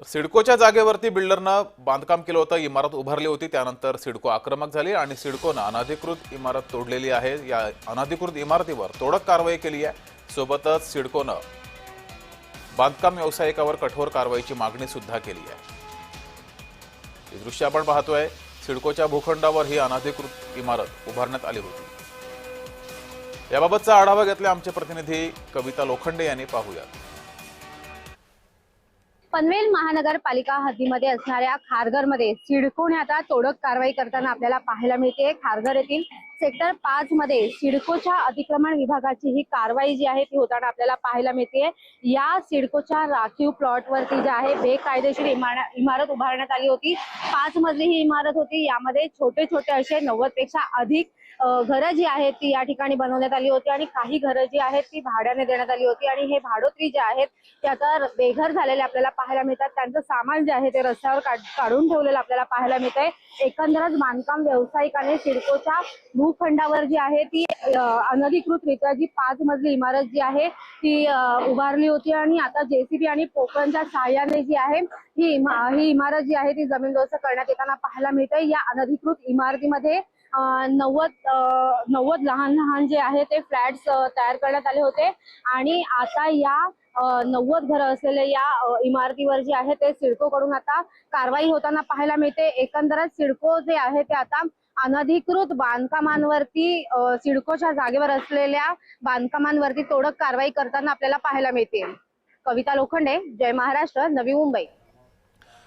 तर सिडकोच्या जागेवरती बिल्डरनं बांधकाम केलं होतं इमारत उभारली होती त्यानंतर सिडको आक्रमक झाली आणि सिडकोनं अनाधिकृत इमारत तोडलेली आहे. या अनाधिकृत इमारतीवर तोडक कारवाई केली आहे. सोबतच सिडकोनं बांधकाम व्यावसायिकावर कठोर कारवाईची मागणी सुद्धा केली आहे. हे दृश्य आपण पाहतोय. सिडकोच्या भूखंडावर ही अनाधिकृत इमारत उभारण्यात आली होती. याबाबतचा आढावा घेतला आमचे प्रतिनिधी कविता लोखंडे यांनी. पाहूयात. पनवेल महानगरपालिका हद्दीमध्ये असणाऱ्या खारघरमध्ये सिडकोने आता तोडक कारवाई करताना आपल्याला पाहायला मिळते. खारघर येथील सेक्टर पाच मध्ये सिडकोच्या अतिक्रमण विभागाची ही कारवाई जी आहे ती होताना आपल्याला पाहायला मिळते. या सिडकोच्या राखीव प्लॉट वरती जे आहे बेकायदेशीर इमारत उभारण्यात आली होती. पाच मजली ही इमारत होती. यामध्ये छोटे छोटे असे नव्वदपेक्षा अधिक घरं जी आहेत ती या ठिकाणी बनवण्यात आली होती आणि काही घरं जी आहेत ती भाड्याने देण्यात आली होती आणि हे भाडोत्री जे आहेत ते आता बेघर झालेले आपल्याला पाहायला मिळतात. त्यांचं सामान जे आहे ते रस्त्यावर काढून ठेवलेलं आपल्याला पाहायला मिळतंय. एकंदरच बांधकाम व्यावसायिकाने सिडकोच्या भूखंडावर जी आहे ती अनधिकृतरित्या जी पाच मजली इमारत जी आहे ती उभारली होती आणि आता जेसीबी आणि पोकळच्या सहाय्याने जी आहे ही इमा- ही इमारत जी आहे ती जमीनदोस्त करण्यात येताना पाहायला मिळते या अनधिकृत इमारतीमध्ये नव्वद नव्वद लहान लहान जे आहे ते फ्लॅट्स तयार करण्यात आले होते. आणि आता या नव्वद घरं असलेल्या या इमारतीवर जे आहे ते सिडकोकडून आता कारवाई होताना पाहायला मिळते. एकंदरच सिडको जे आहे ते आता अनधिकृत बांधकामांवरती सिडकोच्या जागेवर असलेल्या बांधकामांवरती तोडक कारवाई करताना आपल्याला पाहायला मिळते. कविता लोखंडे जय महाराष्ट्र नवी मुंबई.